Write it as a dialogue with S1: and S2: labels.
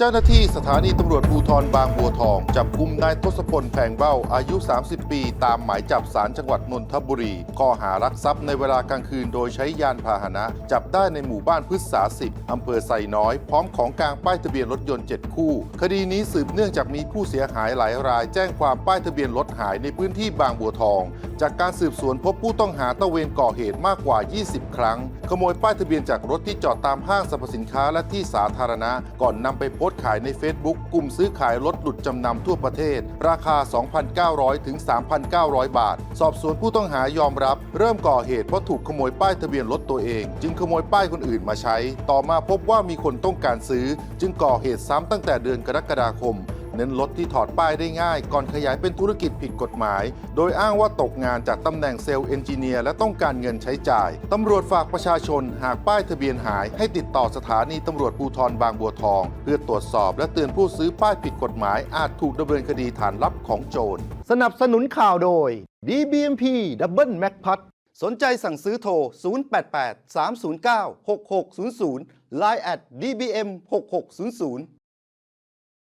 S1: เจ้าหน้าที่สถานีตำรวจภูธรบางบัวทอง จับกุมนายทศพลแผงเบ้าอายุ 30 ปี ตามหมายจับสารจังหวัดนนทบุรี ข้อหารักทรัพย์ในเวลากลางคืนโดยใช้ยานพาหนะ จับได้ในหมู่บ้านพฤกษาสิบอำเภอไซน้อย พร้อมของกลางป้ายทะเบียนรถยนต์ 7 คู่ คดีนี้สืบเนื่องจากมีผู้เสียหายหลายราย แจ้งความป้ายทะเบียนรถหายในพื้นที่บางบัวทอง จากการสืบสวนพบผู้ต้องหาตะเวนก่อเหตุมากกว่า 20 ครั้ง ขโมยป้ายทะเบียนจากรถที่จอดตามห้างสรรพสินค้าและที่สาธารณะ ก่อนนำไปโพสต์ขายใน Facebook กลุ่มซื้อขายรถหลุดจำนำทั่วประเทศ ราคา 2,900 ถึง 3,900 บาท สอบสวนผู้ต้องหายอมรับ เริ่มก่อเหตุเพราะถูกขโมยป้ายทะเบียนรถตัวเอง จึงขโมยป้ายคนอื่นมาใช้ ต่อมาพบว่ามีคนต้องการซื้อ จึงก่อเหตุซ้ำตั้งแต่เดือนกรกฎาคม เน้นรถที่ถอดป้ายได้ง่าย ก่อนขยายเป็นธุรกิจผิดกฎหมาย โดยอ้างว่าตกงานจากตำแหน่งเซลล์เอนจิเนียร์และต้องการเงินใช้จ่าย ตำรวจฝากประชาชน หากป้ายทะเบียนหาย ให้ติดต่อสถานีตำรวจภูธรบางบัวทอง เพื่อตรวจสอบและเตือนผู้ซื้อป้ายผิดกฎหมาย อาจถูกดำเนินคดีฐานลับของโจร
S2: สนับสนุนข่าวโดย DBMP Double Mac p a t สนใจสั่งซื้อโทร 088 309 6600 Line at DBM 6600